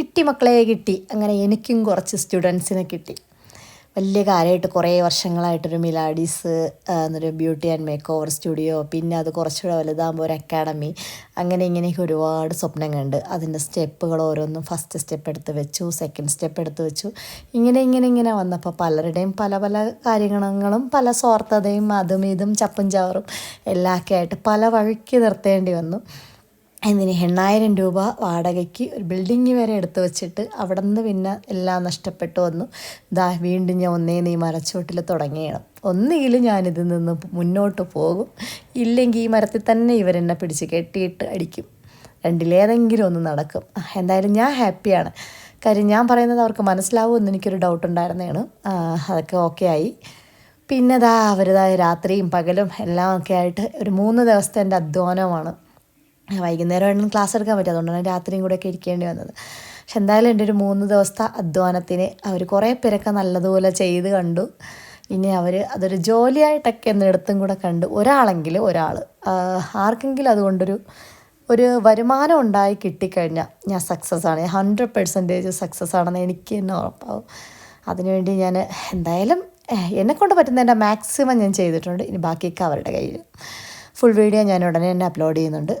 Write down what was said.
കിട്ടി മക്കളെ കിട്ടി. അങ്ങനെ എനിക്കും കുറച്ച് സ്റ്റുഡൻസിനെ കിട്ടി. വലിയ കാര്യമായിട്ട് കുറേ വർഷങ്ങളായിട്ടൊരു മിലാഡീസ് എന്നൊരു beauty and make over studio പിന്നെ അത് കുറച്ചുകൂടെ വലുതാകുമ്പോൾ ഒരു അക്കാഡമി അങ്ങനെ ഇങ്ങനെയൊക്കെ ഒരുപാട് സ്വപ്നം കണ്ട് അതിന്റെ സ്റ്റെപ്പുകൾ ഓരോന്നും ഫസ്റ്റ് സ്റ്റെപ്പ് എടുത്ത് വെച്ചു സെക്കൻഡ് സ്റ്റെപ്പ് എടുത്ത് വെച്ചു. ഇങ്ങനെ ഇങ്ങനെ ഇങ്ങനെ വന്നപ്പോൾ പലരുടെയും പല പല കാര്യങ്ങളും പല സ്വാർത്ഥതയും അതും ഇതും ചപ്പും ചവറും എല്ലാം ഒക്കെ ആയിട്ട് പല വഴിക്ക് നിർത്തേണ്ടി വന്നു. എന്തിന് എണ്ണായിരം രൂപ വാടകയ്ക്ക് ഒരു ബിൽഡിങ് വരെ എടുത്തു വെച്ചിട്ട് അവിടെ നിന്ന് പിന്നെ എല്ലാം നഷ്ടപ്പെട്ടു വന്നു. ദാ വീണ്ടും ഞാൻ ഒന്നേ നീ മരച്ചോട്ടിൽ തുടങ്ങിയാണ് ഒന്നുകിലും ഞാനിതിൽ നിന്ന് മുന്നോട്ട് പോകും. ഇല്ലെങ്കിൽ ഈ മരത്തിൽ തന്നെ ഇവരെന്നെ പിടിച്ച് കെട്ടിയിട്ട് അടിക്കും. രണ്ടിലേതെങ്കിലും ഒന്ന് നടക്കും. എന്തായാലും ഞാൻ ഹാപ്പിയാണ്. കാര്യം ഞാൻ പറയുന്നത് അവർക്ക് മനസ്സിലാവുമെന്ന് എനിക്കൊരു ഡൗട്ട് ഉണ്ടായിരുന്നതാണ് അതൊക്കെ ഓക്കെ ആയി. പിന്നെ ദാ അവരുതായ രാത്രിയും പകലും എല്ലാം ഒക്കെ ആയിട്ട് ഒരു മൂന്ന് ദിവസത്തെ എന്റെ അധ്വാനമാണ്. വൈകുന്നേരമായിരുന്നു ക്ലാസ് എടുക്കാൻ പറ്റും അതുകൊണ്ടാണ് രാത്രിയും കൂടെ ഒക്കെ ഇരിക്കേണ്ടി വന്നത്. പക്ഷെ എന്തായാലും എന്റെ ഒരു മൂന്ന് ദിവസത്തെ അധ്വാനത്തിന് അവർ കുറേ പേരൊക്കെ നല്ലതുപോലെ ചെയ്ത് കണ്ടു. ഇനി അവർ അതൊരു ജോലിയായിട്ടൊക്കെ എന്നിടത്തും കൂടെ കണ്ടു. ഒരാളെങ്കിലും ഒരാൾ. ആർക്കെങ്കിലും അതുകൊണ്ടൊരു ഒരു വരുമാനം ഉണ്ടായി കിട്ടിക്കഴിഞ്ഞാൽ ഞാൻ സക്സസ് ആണ്. ഹൺഡ്രഡ് പെർസെന്റേജ് സക്സസ് ആണെന്ന് എനിക്ക് തന്നെ ഉറപ്പാവും. അതിനുവേണ്ടി ഞാൻ എന്തായാലും എന്നെക്കൊണ്ട് പറ്റുന്നതിന്റെ മാക്സിമം ഞാൻ ചെയ്തിട്ടുണ്ട്. ഇനി ബാക്കിയൊക്കെ അവരുടെ കയ്യിൽ ഫുൾ വീഡിയോ ഞാൻ ഉടനെ തന്നെ അപ്ലോഡ് ചെയ്യുന്നുണ്ട്.